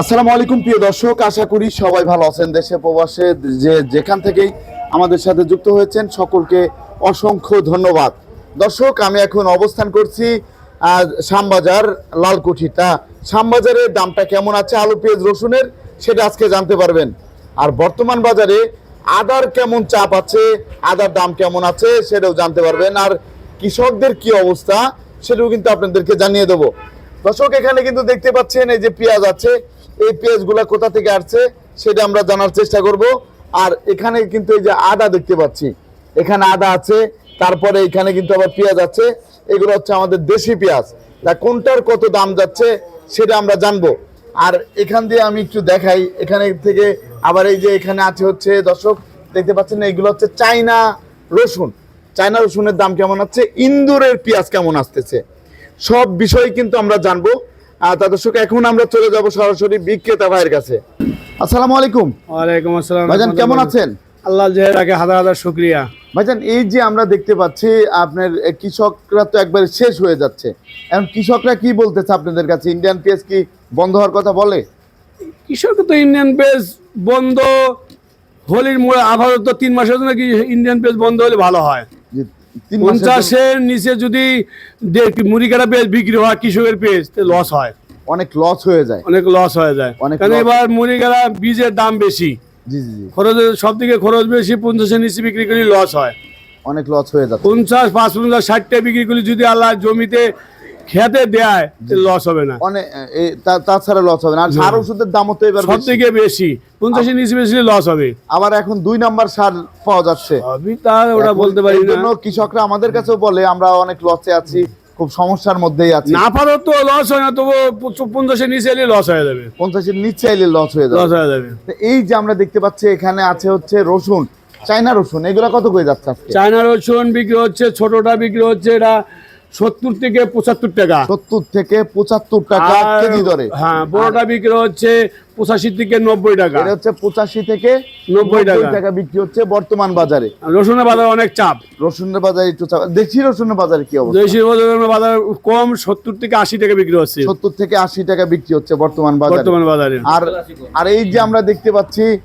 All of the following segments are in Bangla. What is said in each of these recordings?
আসসালামু আলাইকুম, প্রিয় দর্শক। আশা করি সবাই ভালো আছেন দেশে, প্রবাসে, যে যেখান থেকেই আমাদের সাথে যুক্ত হয়েছেন, সকলকে অসংখ্য ধন্যবাদ। দর্শক, আমি এখন অবস্থান করছি শ্যামবাজার, লালকুঠিটা। শ্যামবাজারের দামটা কেমন আছে? আলু, পেঁয়াজ, রসুনের, সেটা আজকে জানতে পারবেন। আর বর্তমান বাজারে আদার কেমন চাপ আছে? আদার দাম কেমন আছে? সেটাও জানতে পারবেন। আর কৃষকদের কি অবস্থা? সেটাও কিন্তু আপনাদেরকে জানিয়ে দেবো। দর্শক, এখানে কিন্তু দেখতে পাচ্ছেন, এই যে পেঁয়াজ আছে এই পেঁয়াজগুলা কোথা থেকে আসছে সেটা আমরা জানার চেষ্টা করব। আর এখানে কিন্তু এই যে আদা দেখতে পাচ্ছি, এখানে আদা আছে, তারপরে এখানে কিন্তু আবার পেঁয়াজ আছে, এগুলো হচ্ছে আমাদের দেশি পেঁয়াজ। তা কোনটার কত দাম যাচ্ছে সেটা আমরা জানব। আর এখান দিয়ে আমি একটু দেখাই, এখানে থেকে আবার এই যে এখানে আছে হচ্ছে, দর্শক, দেখতে পাচ্ছেন এগুলো হচ্ছে চাইনা রসুন। চায়না রসুনের দাম কেমন আছে? ইন্দুরের পেঁয়াজ কেমন আসতেছে? সব বিষয় কিন্তু আমরা জানব। তা দর্শক এখন আমরা চলে যাব সরাসরি বিক্রেতা ভাইয়ের কাছে। আসসালামু আলাইকুম। ওয়ালাইকুম আসসালাম ভাইজান কেমন আছেন? আল্লাহ হাজার হাজার শুক্রিয়া। ভাইজান এই যে আমরা দেখতে পাচ্ছি আপনার কৃষকরা তো একবারে শেষ হয়ে যাচ্ছে। এখন কৃষকরা কি বলতেছে আপনাদের কাছে? ইন্ডিয়ান পেঁয়াজ কি বন্ধ হওয়ার কথা বলে? কৃষক তো ইন্ডিয়ান পেজ বন্ধ হোলির মোড়ে আপাতত তিন মাসের জন্য কি ইন্ডিয়ান পেজ বন্ধ হলে ভালো হয় যে তিন মাসের জন্য- পঞ্চাশের নিচে যদি মুড়ি কাটা বিক্রি হয় কৃষকের পেয়ে লস হয়। অনেক লস হয়ে যায়। অনেক লস হয়ে যায়। কারণ এবার মুড়ি কাটা বীজের দাম বেশি। খরচের সব থেকে খরচ বেশি পঞ্চাশের নিচে বিক্রি করলে লস হয়। অনেক লস হয়ে যায় পঞ্চাশ পাঁচ পঞ্চাশ ষাটটা বিক্রি করলে যদি আল্লাহ জমিতে খেতে দেয় লস হবে না। অনেক তাছাড়া লস হবে না। আর সার ওষুধের দামও তো এবার সব। থেকে বেশি পঞ্চাশের নিচে বেশি লস হবে। আবার এখন দুই নাম্বার সার পাওয়া যাচ্ছে। তার ওটা বলতে পারি না। কৃষকরা আমাদের কাছেও বলে আমরা অনেক লসে আছি খুব সমস্যার মধ্যেই আছি। না পারো তো লস হয় না তবু পঞ্চাশের নিচে এলে লস হয়ে যাবে। পঞ্চাশের নিচে চাইলে লস হয়ে লস হয়ে যাবে। এই যে আমরা দেখতে পাচ্ছি এখানে আছে হচ্ছে রসুন চাইনা রসুন এগুলা কত করে যাচ্ছে চায়না রসুন বিক্রি হচ্ছে ছোটটা বিক্রি হচ্ছে এটা সত্তর থেকে পঁচাত্তর টাকা। সত্তর থেকে পঁচাত্তর টাকা কেজি দরে। হ্যাঁ বড়টা বিক্রি হচ্ছে পঁচাশি থেকে নব্বই টাকা। এটা হচ্ছে পঁচাশি থেকে 90 টাকা। টাকা বিক্রি হচ্ছে বর্তমান বাজারে। রসুনের বাজার অনেক চাপ। রসুনের বাজারে একটু চাপ- দেশি রসুনের বাজারে কি অবস্থা? দেশি রসুনের বাজার কম সত্তর থেকে আশি টাকা বিক্রি হচ্ছে। সত্তর থেকে আশি টাকা বিক্রি হচ্ছে বর্তমান বাজারে। বর্তমান বাজারে। আর আর এই যে আমরা দেখতে পাচ্ছি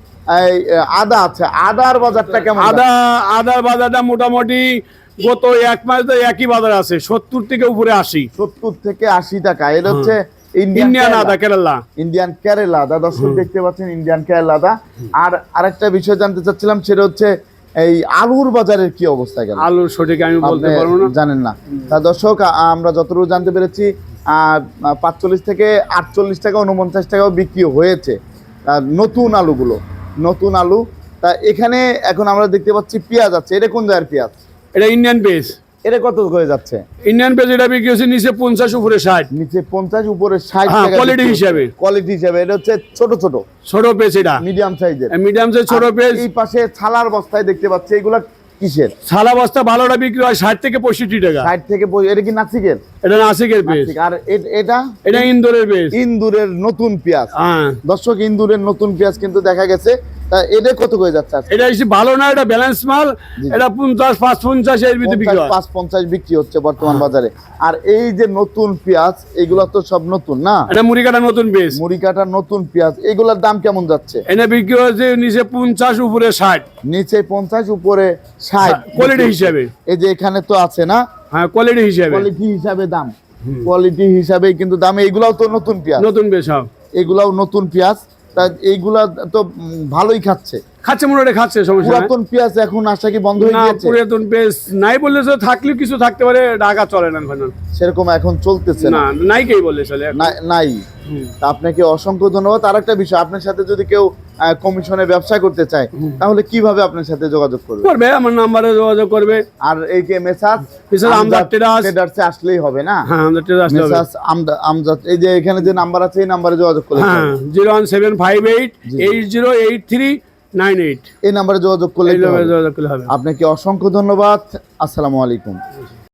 আদা আছে। আদার বাজারটা কেমন? আদা আদার বাজারটা মোটামুটি গত এক মাস ধরে একই বাজার আছে সত্তর থেকে উপরে আশি। সত্তর থেকে আশি টাকা। এটা হচ্ছে ইন্ডিয়ান ইন্ডিয়ান আদা কেরালা ইন্ডিয়ান কেরালা আদা দর্শক দেখতে পাচ্ছেন ইন্ডিয়ান কেরালা আদা। আর আরেকটা বিষয় জানতে চাচ্ছিলাম সেটা হচ্ছে এই আলুর বাজারের কি অবস্থা গেল? আলুর সঠিক আমি বলতে পারব না। জানেন না। তা দর্শক আমরা যতটুকু জানতে পেরেছি পাঁচচল্লিশ থেকে আটচল্লিশ টাকা উনপঞ্চাশ টাকাও বিক্রি হয়েছে নতুন আলুগুলো নতুন আলু। তা এখানে এখন আমরা দেখতে পাচ্ছি পেঁয়াজ আছে। এটা কোন জায়গার পেঁয়াজ? এটা ইন্ডিয়ান পেজ এটা কত করে যাচ্ছে? ইন্ডিয়ান পেজ এটা বিক্রি হচ্ছে নিচে পঞ্চাশ উপরে ষাট। নিচে পঞ্চাশ উপরে ষাট হ্যাঁ, quality হিসাবে। কোয়ালিটি হিসাবে। এটা হচ্ছে ছোট ছোট। ছোট পেজ এটা। মিডিয়াম সাইজের মিডিয়াম সাইজ ছোট পেজ এই পাশে ছালার বস্তায় দেখতে পাচ্ছি এগুলা কিসের? সালা বস্তা ভালোটা বিক্রি হয় ষাট থেকে পঁয়ষট্টি টাকা। ষাট থেকে এটা কি নাসিকের? এটা নাসিকের পেজ আর এটা? এটা ইন্দোরের পেজ ইন্দুরের নতুন পেঁয়াজ। হ্যাঁ। দর্শক ইন্দুরের নতুন পেঁয়াজ কিন্তু দেখা গেছে। তা এটা কত করে যাচ্ছে এটা এসে ভালো না এটা ব্যালেন্স মাল। এটা পঞ্চাশ পাঁচ পঞ্চাশ এর ভিতরে বিক্রি পাঁচ পঞ্চাশ বিক্রি হচ্ছে বর্তমান বাজারে। আর এই যে নতুন পেঁয়াজ এগুলো তো সব নতুন না? এটা মুড়ি নতুন পেজ মুড়ি কাটার নতুন পেঁয়াজ এগুলোর দাম কেমন যাচ্ছে? এটা বিক্রি হচ্ছে নিচে পঞ্চাশ উপরে ষাট। নিচে পঞ্চাশ উপরে ষাট। কোয়ালিটি হিসাবে। এই যে এখানে তো আছে না? হ্যাঁ কোয়ালিটি হিসাবে। কোয়ালিটি হিসাবে দাম। কোয়ালিটি হিসাবে কিন্তু দাম এইগুলাও তো নতুন পেঁয়াজ। নতুন পেজ সব এগুলাও নতুন পেঁয়াজ। তা এইগুলা তো ভালোই খাচ্ছে। খাচ্ছে মনে হয় খাচ্ছে সমস্যা পুরাতন পেঁয়াজ এখন আসা কি বন্ধ হয়ে গেছে পুরাতন পেঁয়াজ নাই বললে তো থাকলে কিছু থাকতে পারে ঢাকা চলে না এখন সেরকম এখন চলতেছে না। নাই কেই বললে চলে নাই আপনাকে অসংখ্য ধন্যবাদ। আর একটা বিষয় আপনার সাথে যদি কেউ কমিশনে ব্যবসা করতে চায় তাহলে কীভাবে আপনার সাথে যোগাযোগ করবে? করবে আমার নাম্বারে যোগাযোগ করবে। আর এই যে মেসাজ মেসাজ আমজাদ ট্রেডার্স ট্রেডার্সে আসলেই হবে না? হ্যাঁ আমজাদ ট্রেডার্স মেসাজ আমজাদ এই যে এখানে যে নাম্বার আছে এই নম্বরে যোগাযোগ করবে 01758 8083 নাইন এইট। এই নাম্বারে যোগাযোগ করলে যোগাযোগ করলে হবে। আপনাকে অসংখ্য ধন্যবাদ। আসসালামু আলাইকুম।